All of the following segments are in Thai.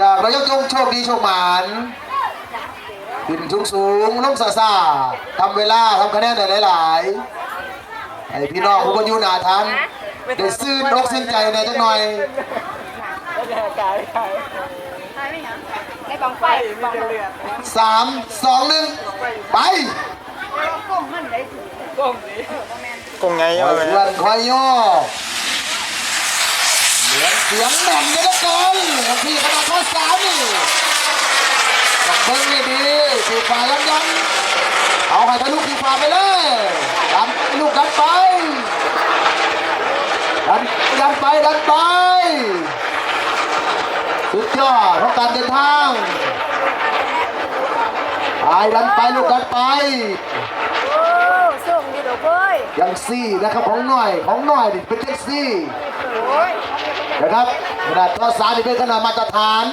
จากระยองจงโชคดีโชคหมานขึ้นสูงสูงลงซาซาทำเวลาทำคะแนนได้หลายๆให้พี่น้องผู้คนอยู่หนาทันได้ซื่นอกซื่นใจในจักหน่อยในบังไฟบังสามสองหนึ่งไปก้มมันได้ถือกงไงคเอาอยไปเพื่อนคอยย่อ เหมือนเสียงแหม่นเลยละกันพี่ขนาดข้อสามนี่ต้องเบิ้งนี่ดีตีฝ่ายยังยังเอาให้ทะลุตีฝ่ายไปเลยดันลูกดันไปดันดันไปดันไปสุดยอดของการเดินทางไปดันไปลูกดันไป ดีดอกเว้ยยังซี่นะครับของหน่อยของหน่อยนี่เป็นยังซี่โอ้ยนะครับขนาดข้อสามนี่เป็นขนาดมาตรฐาน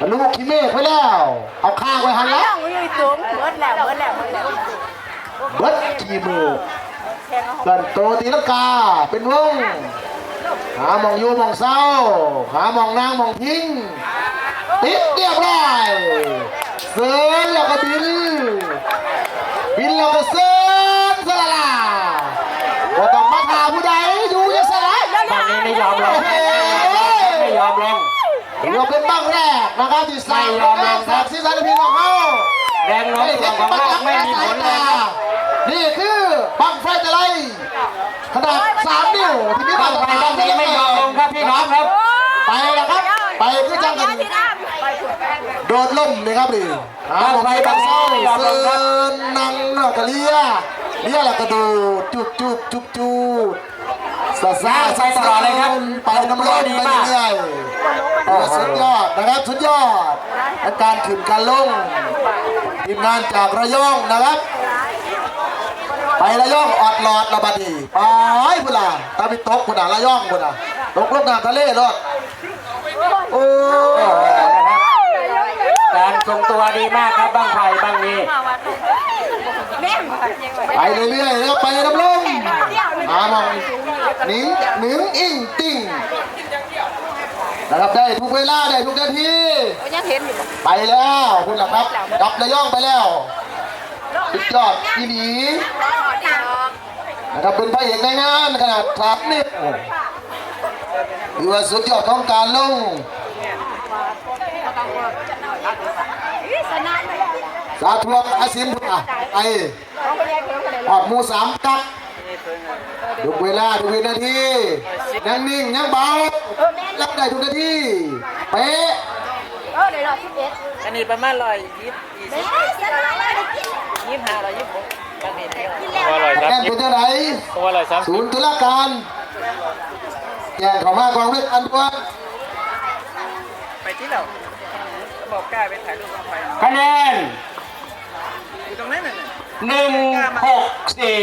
บรรลุคิเมฆไว้แล้ว เอาข้างไว้หันแล้วน้องอยู่สูงเบิดแล้วเบิดแล้วเบิดแล้วเบิดกี่มือกันโตตีลังกาเป็นวงหามองอยู่มองเศร้า หามองนางมองทิ้งติดเรียบร้อยเสือแล้วก็บิน บินแล้วก็เสือสละลาว่าต้องมาถาผู้ใดอยู่ยังสละ บางนี้ ไม่ยอมลงไม่ยอมลงถือว่าเป็นบ้างแรกนะครับที่สร้างความรักแท็กซี่สันพี่น้องเขาแรงโน้มถ่วงของโลกไม่มีผลเลยครับนี่คือบังไฟตะไลขนาดสามนิ้วที่มีบางไฟบางนี้ไม่ยอมลงครับพี่น้องครับ ไปแล้วครับ ไปคือจังกันที่น้โดดล่มเลยครับนี่หาไฟบังเศร้าเซินนังนอกกะเลียเลียแล้วก็ดูดจุบจุบจุบจุบ สะซ่าไปตลอดเลยครับไปน้ำร้อนไปเรื่อยๆโอ้สุดยอดนะครับสุดยอดและการขึ้นการลงทีมงานจากระยองนะครับ ไประยองออดหลอดระบาดีไปพุ่นล่ะตาไปตกพุ่นล่ะระยองพุ่นล่ะตกลงน้ำทะเลรอดโอ้นะครับก ทรงตัวดีมากครับบางไฟบางนี้ำแม่มายังไงไปเรื่อยๆแล้วไปน้ำลงหามองหนิงหนิงอิงติ่งนะครับได้ทุกเวลาได้ทุกนาทียังเห็นอยู่ไปแล้วคุณล่ะครับกลับระยองไปแล้วสุดยอดอีหลีนะครับเป็นพระเอกในงานขนาดสามนิ้วถือว่าสุดยอดของการลง สนานเลย สาธุอาศินพุทธะไอ้เขาไปแยกเขียวกันเลยออกหมูสามกัดดูเวลาดูวินาทียังนิ่งยังเบารับได้ทุกนาทีเป๊ะเออเดี๋ยวรอสิบเอ็ดอันนี้ประมาณร้อยยี่สิบยี่เฮ้สิบยสนานเลยกินยี่สิบห้าร้อยยี่สิบหกบางทีเดียวกินแล้วว่าอร่อยครับแน่นเป็นเท่าไหร่ว่าอร่อยครับศูนย์ตุลาการแย่งของมากองเล็กอันตัวไปที่เราบอกกล้าไปถ่ายรูปกับไฟคะแนน อยู่ตรงนั้นน่ะหนึ่งหกสี่